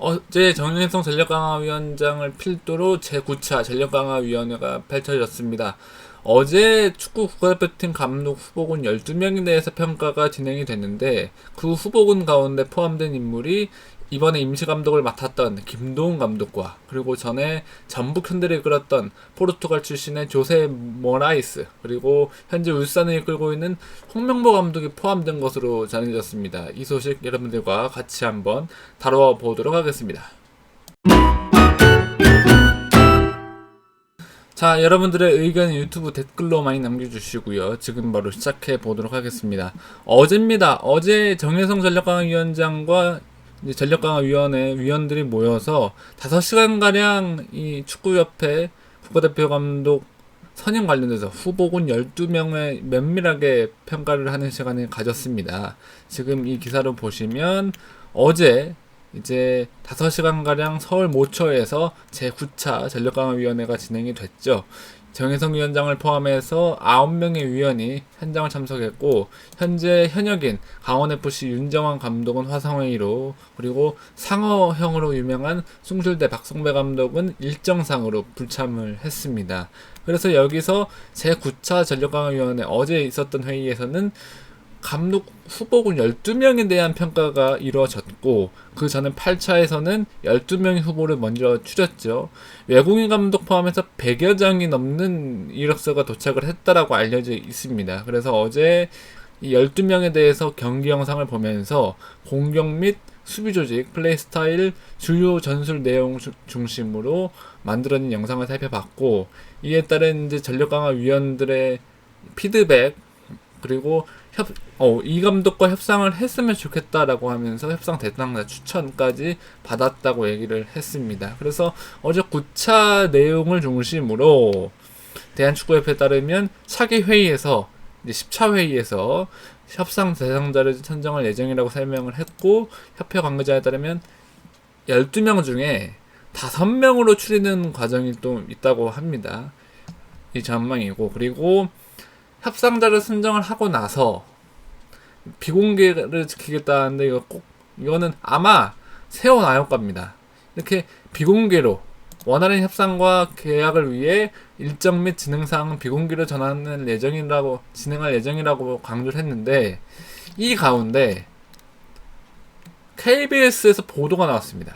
어제 정현성 전력강화위원장을 필두로 제9차 전력강화위원회가 펼쳐졌습니다. 어제 축구 국가대표팀 감독 후보군 12명에 대해서 평가가 진행이 됐는데 그 후보군 가운데 포함된 인물이 이번에 임시 감독을 맡았던 김도훈 감독과 그리고 전에 전북 현대를 이끌었던 포르투갈 출신의 조세 모라이스 그리고 현재 울산을 이끌고 있는 홍명보 감독이 포함된 것으로 전해졌습니다. 이 소식 여러분들과 같이 한번 다뤄 보도록 하겠습니다. 자, 여러분들의 의견 유튜브 댓글로 많이 남겨주시고요. 지금 바로 시작해 보도록 하겠습니다. 어제입니다. 어제 정혜성 전력강화위원장과 이제 전력강화위원회 위원들이 모여서 5시간가량 이 축구협회 국가대표 감독 선임 관련돼서 후보군 12명의 면밀하게 평가를 하는 시간을 가졌습니다. 지금 이 기사를 보시면 어제 이제 5시간가량 서울 모처에서 제9차 전력강화위원회가 진행이 됐죠. 정혜성 위원장을 포함해서 9명의 위원이 현장을 참석했고 현재 현역인 강원FC 윤정환 감독은 화상회의로 그리고 상어형으로 유명한 숭실대 박성배 감독은 일정상으로 불참을 했습니다. 그래서 여기서 제9차 전력강화위원회 어제 있었던 회의에서는 감독 후보군 12명에 대한 평가가 이루어졌고 그 전에 8차에서는 12명의 후보를 먼저 추렸죠. 외국인 감독 포함해서 100여 장이 넘는 이력서가 도착을 했다라고 알려져 있습니다. 그래서 어제 이 12명에 대해서 경기 영상을 보면서 공격 및 수비 조직, 플레이 스타일, 주요 전술 내용 중심으로 만들어진 영상을 살펴봤고 이에 따른 이제 전력 강화 위원들의 피드백 그리고 협, 어, 이 감독과 협상을 했으면 좋겠다라고 하면서 협상 대상자 추천까지 받았다고 얘기를 했습니다. 그래서 어제 9차 내용을 중심으로 대한축구협회에 따르면 차기 회의에서 이제 10차 회의에서 협상 대상자를 선정할 예정이라고 설명을 했고 협회 관계자에 따르면 12명 중에 5명으로 추리는 과정이 또 있다고 합니다. 이 전망이고 그리고 협상자를 선정을 하고 나서 비공개를 지키겠다는데 이거 꼭 이거는 아마 세워 나올 겁니다. 이렇게 비공개로 원활한 협상과 계약을 위해 일정 및 진행 사항은 비공개로 전하는 예정이라고 진행할 예정이라고 강조를 했는데 이 가운데 KBS에서 보도가 나왔습니다.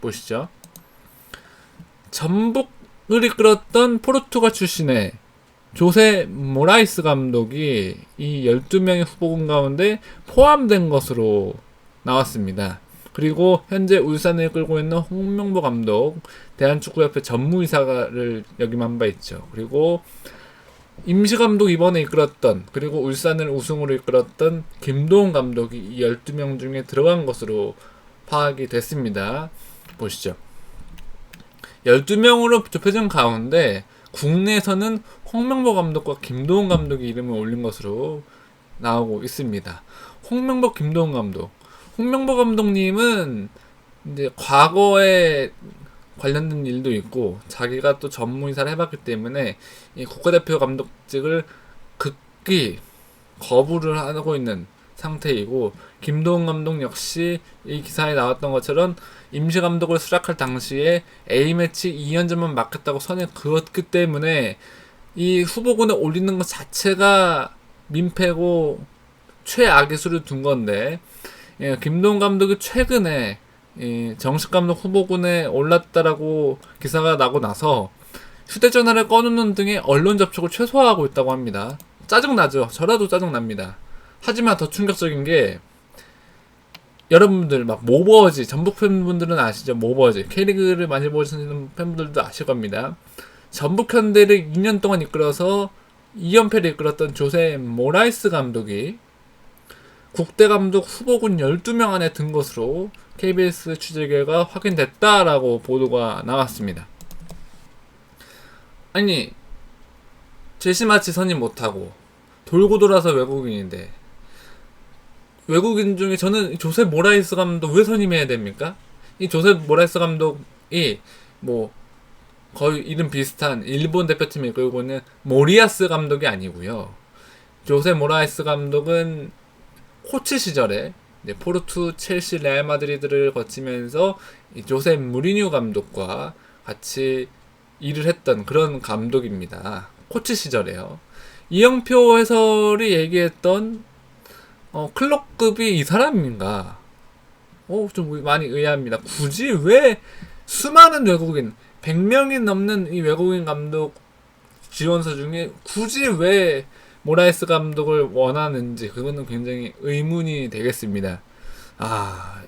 보시죠. 전북을 이끌었던 포르투갈 출신의 조세 모라이스 감독이 이 12명의 후보군 가운데 포함된 것으로 나왔습니다. 그리고 현재 울산을 끌고 있는 홍명보 감독, 대한축구협회 전무이사를 역임한 바 있죠. 그리고 임시 감독 이번에 이끌었던 그리고 울산을 우승으로 이끌었던 김도훈 감독이 이 12명 중에 들어간 것으로 파악이 됐습니다. 보시죠. 12명으로 좁혀진 가운데 국내에서는 홍명보 감독과 김도훈 감독의 이름을 올린 것으로 나오고 있습니다. 홍명보, 김도훈 감독. 홍명보 감독님은 이제 과거에 관련된 일도 있고 자기가 또 전무이사를 해봤기 때문에 이 국가대표 감독직을 극히 거부를 하고 있는 상태이고 김도훈 감독 역시 이 기사에 나왔던 것처럼 임시 감독을 수락할 당시에 A매치 2연전만 맡겠다고 선을 그었기 때문에 이 후보군에 올리는 것 자체가 민폐고 최악의 수를 둔 건데 예, 김동 감독이 최근에 이 정식 감독 후보군에 올랐다라고 기사가 나고 나서 휴대전화를 꺼놓는 등의 언론 접촉을 최소화하고 있다고 합니다. 짜증나죠? 저라도 짜증납니다. 하지만 더 충격적인 게 여러분들 막 모버지 전북 팬분들은 아시죠? 모버지 K리그를 많이 보시는 팬분들도 아실 겁니다. 전북 현대를 2년 동안 이끌어서 2연패를 이끌었던 조세 모라이스 감독이 국대 감독 후보군 12명 안에 든 것으로 KBS 취재 결과 확인됐다라고 보도가 나왔습니다. 아니 제시마치 선임 못하고 돌고 돌아서 외국인인데 외국인 중에 저는 조세 모라이스 감독 왜 선임해야 됩니까? 이 조세 모라이스 감독이 뭐 거의 이름 비슷한 일본 대표팀을 이끌고 있는 모리아스 감독이 아니고요. 조세 모라이스 감독은 코치 시절에 포르투, 첼시, 레알 마드리드를 거치면서 이 조세 무리뉴 감독과 같이 일을 했던 그런 감독입니다. 코치 시절에요. 이영표 해설이 얘기했던 어, 클럽급이 이 사람인가? 어, 좀 많이 의아합니다. 굳이 왜 수많은 외국인, 100명이 넘는 이 외국인 감독 지원서 중에 굳이 왜 모라이스 감독을 원하는지 그거는 굉장히 의문이 되겠습니다. 아,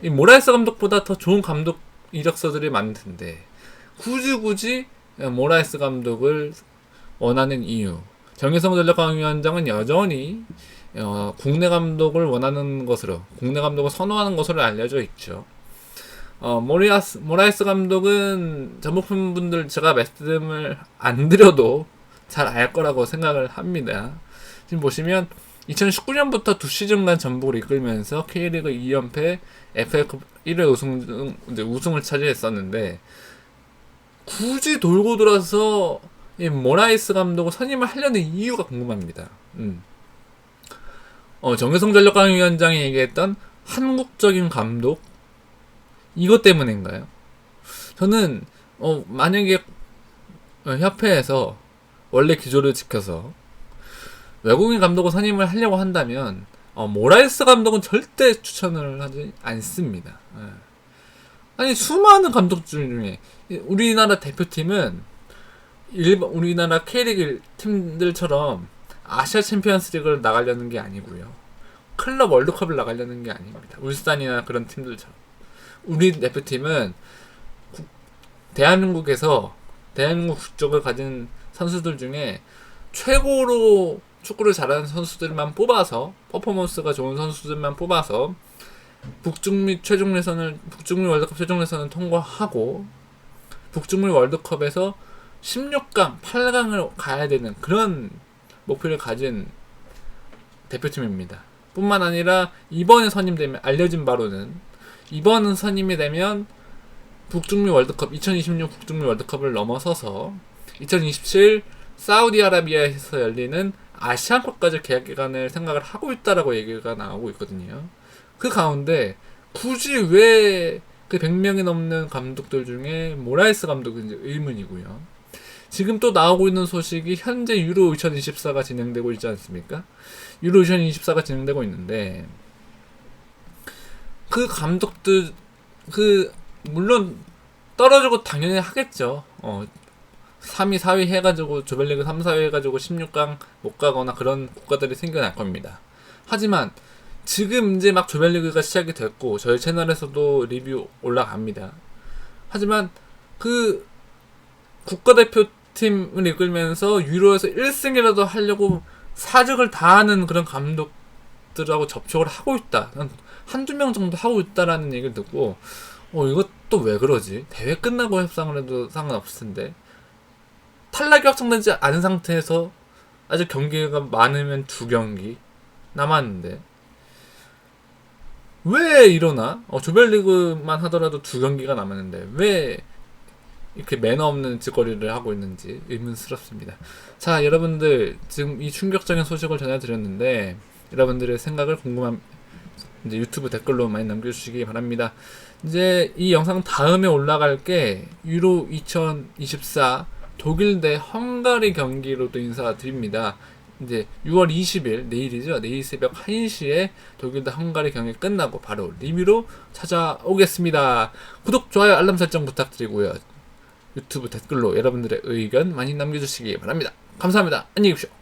이 모라이스 감독보다 더 좋은 감독 이력서들이 많을 텐데 굳이 굳이 모라이스 감독을 원하는 이유. 정혜성 전략관위원장은 여전히 어, 국내 감독을 원하는 것으로 국내 감독을 선호하는 것으로 알려져 있죠. 어, 모리아스, 모라이스 감독은 전북 팬 분들 제가 말씀을 안 드려도 잘 알 거라고 생각을 합니다. 지금 보시면 2019년부터 두 시즌간 전북을 이끌면서 K리그 2연패, FA컵 1회 우승 등 이제 우승을 차지했었는데 굳이 돌고 돌아서 이 모라이스 감독을 선임을 하려는 이유가 궁금합니다. 음. 어, 정혜성 전력강위원장이 얘기했던 한국적인 감독 이것 때문인가요? 저는 어, 만약에 어, 협회에서 원래 기조를 지켜서 외국인 감독을 선임을 하려고 한다면 어, 모라이스 감독은 절대 추천을 하지 않습니다. 예. 아니 수많은 감독 중에 우리나라 대표팀은 일본 우리나라 K리그 팀들처럼 아시아 챔피언스 리그를 나가려는 게 아니고요. 클럽 월드컵을 나가려는 게 아닙니다. 울산이나 그런 팀들처럼. 우리 대표팀은 국- 대한민국에서 대한민국 국적을 가진 선수들 중에 최고로 축구를 잘하는 선수들만 뽑아서 퍼포먼스가 좋은 선수들만 뽑아서 북중미 최종 예선을 북중미 월드컵 최종 예선을 통과하고 북중미 월드컵에서 16강, 8강을 가야 되는 그런 목표를 가진 대표팀입니다. 뿐만 아니라 이번에 선임되면 알려진 바로는 이번 선임이 되면 북중미 월드컵 2026 북중미 월드컵을 넘어서서 2027 사우디아라비아에서 열리는 아시안컵까지 계약 기간을 생각을 하고 있다라고 얘기가 나오고 있거든요. 그 가운데 굳이 왜 그 100명이 넘는 감독들 중에 모라이스 감독인지 의문이고요. 지금 또 나오고 있는 소식이 현재 유로 2024가 진행되고 있지 않습니까? 유로 2024가 진행되고 있는데 그 감독들 그 물론 떨어지고 당연히 하겠죠. 어 3위, 4위 해가지고 조별리그 3, 4위 해가지고 16강 못 가거나 그런 국가들이 생겨날 겁니다. 하지만 지금 이제 막 조별리그가 시작이 됐고 저희 채널에서도 리뷰 올라갑니다. 하지만 그 국가대표 팀을 이끌면서 유로에서 1승이라도 하려고 사적을 다하는 그런 감독들하고 접촉을 하고 있다. 한- 한두 명 정도 하고 있다라는 얘기를 듣고 어 이것도 왜 그러지? 대회 끝나고 협상을 해도 상관없을 텐데 탈락이 확정되지 않은 상태에서 아직 경기가 많으면 두 경기 남았는데 왜 이러나? 어, 조별리그만 하더라도 두 경기가 남았는데 왜 이렇게 매너 없는 짓거리를 하고 있는지 의문스럽습니다. 자, 여러분들 지금 이 충격적인 소식을 전해드렸는데 여러분들의 생각을 궁금한 이제 유튜브 댓글로 많이 남겨주시기 바랍니다. 이제 이 영상 다음에 올라갈 게 유로 2024 독일 대 헝가리 경기로도 인사드립니다. 이제 6월 20일 내일이죠. 내일 새벽 1시에 독일 대 헝가리 경기 끝나고 바로 리뷰로 찾아오겠습니다. 구독, 좋아요, 알람 설정 부탁드리고요. 유튜브 댓글로 여러분들의 의견 많이 남겨주시기 바랍니다. 감사합니다. 안녕히 계십시오.